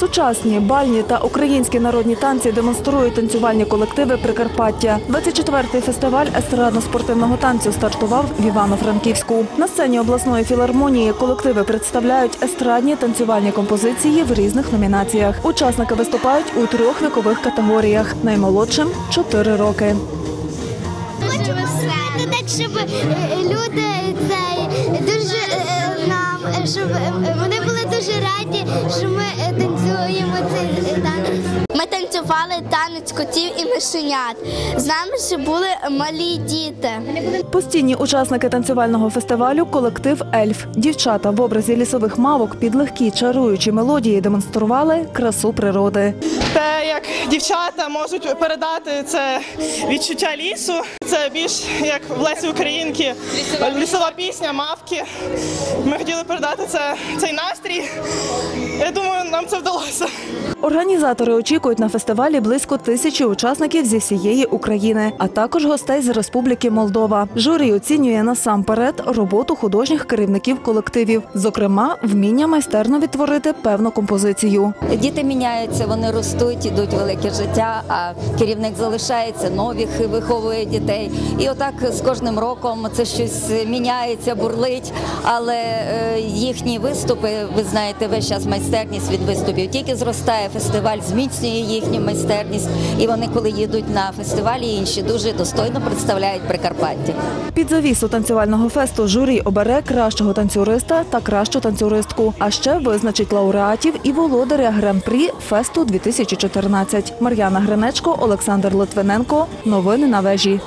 Сучасні, бальні та українські народні танці демонструють танцювальні колективи Прикарпаття. 24-й фестиваль естрадно-спортивного танцю стартував в Івано-Франківську. На сцені обласної філармонії колективи представляють естрадні танцювальні композиції в різних номінаціях. Учасники виступають у трьох вікових категоріях. Наймолодшим 4 роки. Веселити, так щоб е, люди цей дуже е, нам, щоб е, вони були дуже раді, що ми е, танцюємо цей е, танець. Ми танцювали танець котів і мишенят. З нами ще були малі діти. Постійні учасники танцювального фестивалю колектив Ельф. Дівчата в образі лісових мавок під легкі чаруючі мелодії демонстрували красу природи. Те, як дівчата можуть передати це відчуття лісу, це більш як в Лесі Українки, лісова пісня, мавки. Ми хотіли передати це, цей настрій. Нам це вдалося. Організатори очікують на фестивалі близько тисячі учасників зі всієї України, а також гостей з Республіки Молдова. Журі оцінює насамперед роботу художніх керівників колективів, зокрема, вміння майстерно відтворити певну композицію. Діти міняються, вони ростуть, ідуть велике життя, а керівник залишається, нових виховує дітей. І отак з кожним роком це щось міняється, бурлить. Але е, їхні виступи, ви знаєте, весь час майстерність від виступів тільки зростає. Фестиваль зміцнює їхню майстерність, і вони, коли їдуть на фестивалі, інші дуже достойно представляють Прикарпаття. Під завісу танцювального фесту журі обере кращого танцюриста та кращу танцюристку, а ще визначить лауреатів і володаря гран-прі фесту 2014. Мар'яна Гринечко, Олександр Литвиненко. Новини на вежі.